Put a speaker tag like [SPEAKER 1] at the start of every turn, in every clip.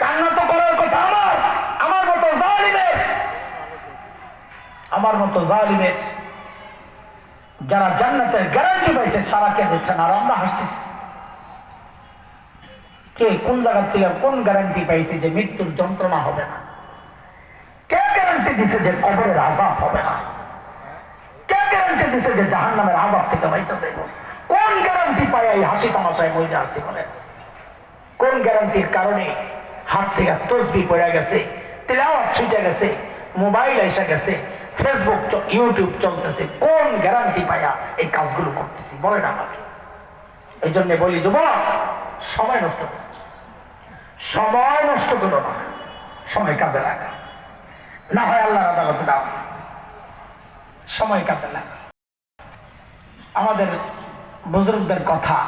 [SPEAKER 1] কান্না তো করার কথা আমার আমার মতো জালিমের আমার মতো জালিমের যারা জান্নাতের গ্যারান্টি পাইছে, তারা কে দিচ্ছেন আর আমরা হাসতেছি। কে কোন জায়গার থেকে কোন গ্যারান্টি পাইছে যে মৃত্যুর যন্ত্রণা হবে না? কে গ্যারান্টি দিছে যে কবরের আজাব হবে না? কে গ্যারান্টি দিছে যে জাহান নামের আজাব থেকে বাইচা যাইব কোন গ্যারান্টি পাই এই হাসি তামাশায় বই যা আছি বলে কোন গ্যারান্টির কারণে হাত থেকে তসবি পড়ে গেছে, তেলাওয়াত ছুটে গেছে, মোবাইল এসে গেছে ফেসবুক ইউটিউব চলতেছে, কোন গ্যারান্টি পাইয়া এই কাজগুলো করতেছি? বলেন আমাকে। এই জন্য বলি, যুবক, সময় নষ্ট সময় নষ্ট করো না। সময় কাজে লাগা। না হয় আল্লাহর আদালতে দাও সময় কাজে লাগা। আমাদের বুজুর্গদের কথা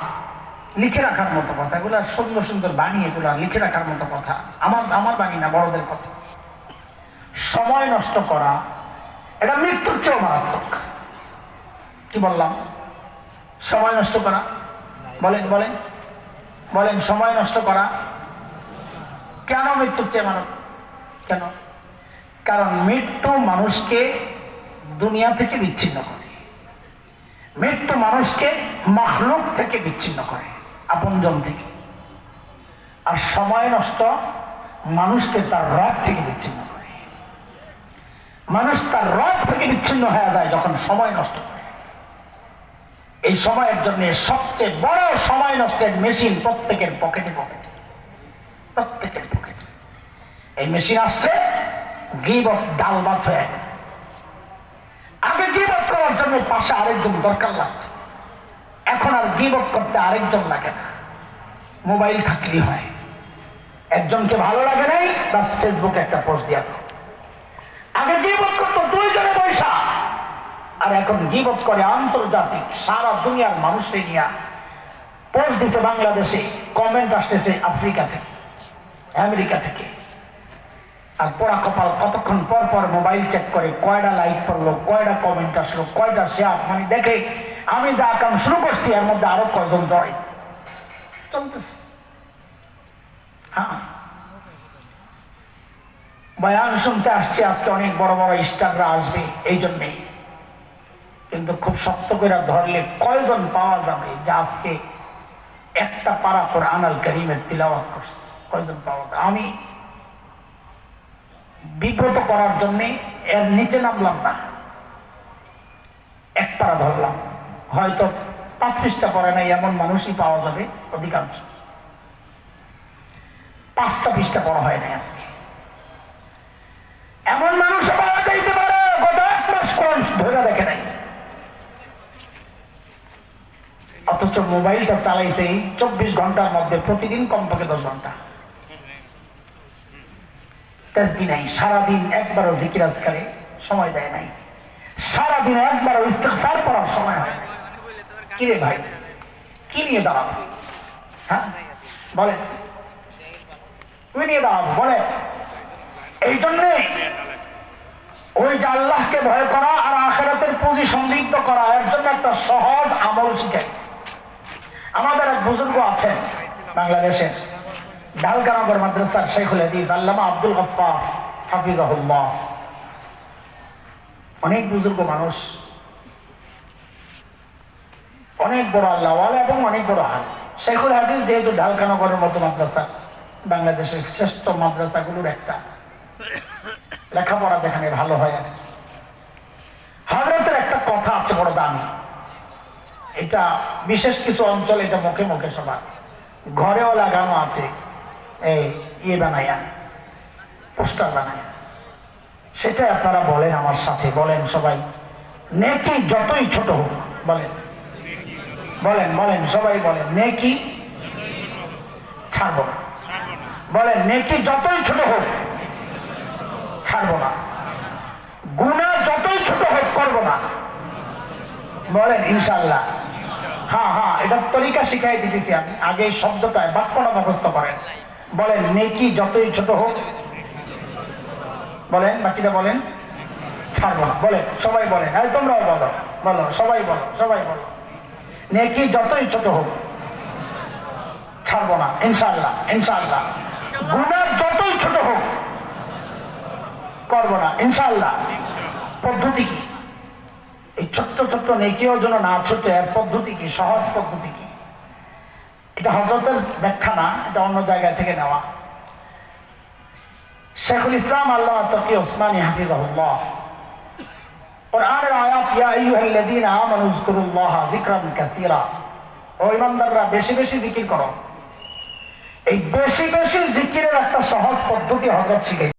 [SPEAKER 1] লিখে রাখার মতো কথা, এগুলো সুন্দর সুন্দর বাণী, এগুলো লিখে রাখার মতো কথা। আমার আমার বাণী না, বড়দের কথা। সময় নষ্ট করা, এটা মৃত্যুর চেয়েও মারাত্মক। কি বললাম? সময় নষ্ট করা। বলেন বলেন। বলেন, সময় নষ্ট করা কেন মৃত্যুর চেয়ে মারাত্মক? কেন? কারণ মৃত্যু মানুষকে দুনিয়া থেকে বিচ্ছিন্ন করে। মৃত্যু মানুষকে মাহলুক থেকে বিচ্ছিন্ন করে। আপনজন থেকে। আর সময় নষ্ট মানুষকে তার রব থেকে বিচ্ছিন্ন করে। মানুষ তার রব থেকে বিচ্ছিন্ন হয়ে যায় যখন সময় নষ্ট করে। এই সময়ের জন্য সবচেয়ে বড় সময় নষ্টের মেশিন প্রত্যেকের পকেটে পকেটে। প্রত্যেকের পকেটে। এই মেশিন আসছে গিবত ডাল ভাত হয়ে গেছে। আগে গিবত করার জন্য পাশে আরেকজন দরকার লাগতো। এখন গিবত করতে আরেকজন লাগে না। মোবাইল থাকলেই হয়। একজনকে ভালো লাগে নাই বাস ফেসবুকে একটা পোস্ট দিয়া দাও। আগে গিবত করতো দুইজনে পয়সা। আর এখন গিবত করে আন্তর্জাতিক, সারা দুনিয়ার মানুষকে নিয়ে পোস্ট দিছে বাংলাদেশে কমেন্ট আসতেছে আফ্রিকা থেকে, আমেরিকা থেকে। আর পোড়া কপাল, কতক্ষণ পর পর মোবাইল চেক করে কয়টা লাইক করল কয়টা কমেন্ট আসলো কয়টা শেয়ার মানে দেখে আমি যা কাম শুরু করছি, এর মধ্যে আরও কয়জন জড়াই চলতেছে। হ্যাঁ। বয়ান শুনতে আসছে, আজকে অনেক বড় বড় স্টাররা আসবে, এই জন্যেই। কিন্তু খুব শক্ত করে ধরলে কয়জন পাওয়া যাবে, যা আজকে একটা পারা করে আনাল করিমের তিলাওয়াত করছে, কয়জন পাওয়া যাবে? আমি বিব্রত করার জন্যে এর নিচে নামলাম না, এক পাড়া ধরলাম। হয়তো পাঁচ পৃষ্ঠা পরে নাই, এমন মানুষই পাওয়া যাবে অধিকাংশ। পাঁচটা পৃষ্ঠা পড়া হয় নাই আজকে। এমন মানুষ পাওয়া যাইতে পারে, গত এক মাস কোন ধরে দেখে নাই। অথচ মোবাইলটা চালাইছে চব্বিশ ঘণ্টার মধ্যে, প্রতিদিন কমপক্ষে দশ ঘণ্টা। তেজবি নাই, সারাদিন একবারও জিকির আজকালে সময় দেয় নাই। সারাদিন একবারও ইস্তেফার করার সময় কি রে ভাই? কি নিয়ে দাঁড়াবো হ্যাঁ? বলে তুমি নিয়ে দাঁড়াবো বলে এই জন্যে ওই যে আল্লাহকে ভয় করা আর আখেরাতের পুঁজি সমৃদ্ধ করা, এর জন্য একটা সহজ আমল শিখে। আমাদের এক বুজুর্গ আছেন বাংলাদেশের ডালকানগর মাদ্রাসার শেখুল হাদিস, আল্লামা আব্দুল গফফার, হাফিজাহুল্লাহ। অনেক বুজুর্গ মানুষ। অনেক বড় আল্লাহ এবং অনেক বড় হাল শেখুল হাদিস যেহেতু ঢালকানগরের মতো মাদ্রাসা, বাংলাদেশের শ্রেষ্ঠ মাদ্রাসাগুলোর একটা। লেখাপড়া যেখানে ভালো হয় আর কি। হজরতের একটা কথা আছে বড় দামি। এটা বিশেষ কিছু অঞ্চলে এটা মুখে মুখে সবার। ঘরেও লাগানো আছে, এই ইয়ে বানাইয়া পোস্টার বানাইয়া সেটা আপনারা বলেন আমার সাথে, বলেন সবাই। নেকি যতই ছোট হোক, বলেন। বলেন বলেন, সবাই বলেন, নেকি ছাড়বো না। বলেন, নেকি যতই ছোট হোক, ছাড়বো না। গুণা যতই ছোট হোক, করব না। বলেন ইনশাল্লাহ হ্যাঁ হ্যাঁ এটা তরিকা শিখাই দিতেছি আমি। আগে শব্দটায় বাক্যটা মুখস্থ করেন। বলেন, নেকি যতই ছোট হোক বলেন বাকিটা বলেন? ছাড়বো না। বলেন, সবাই বলেন। এই তোমরাও বলো। বলো, সবাই বলো সবাই বলো। নেকি যতই ছোট হোক, ছাড়বো না ইনশাল্লাহ ইনশাল্লাহ গুণা যতই ছোট হোক, করব না ইনশাল্লাহ পদ্ধতি কি? এই ছোট্ট ছোট্ট নেকিও যেন না ছোট এর পদ্ধতি কি? সহজ পদ্ধতি কি? এটা হজরতের ব্যাখ্যা না, এটা অন্য জায়গা থেকে নেওয়া। শেখুল ইসলাম আল্লাহ তকি ওসমানী হাফিজাহুল্লাহ। কোরআনের বেশি বেশি এই বেশি বেশি একটা সহজ পদ্ধতি হজর শিখাই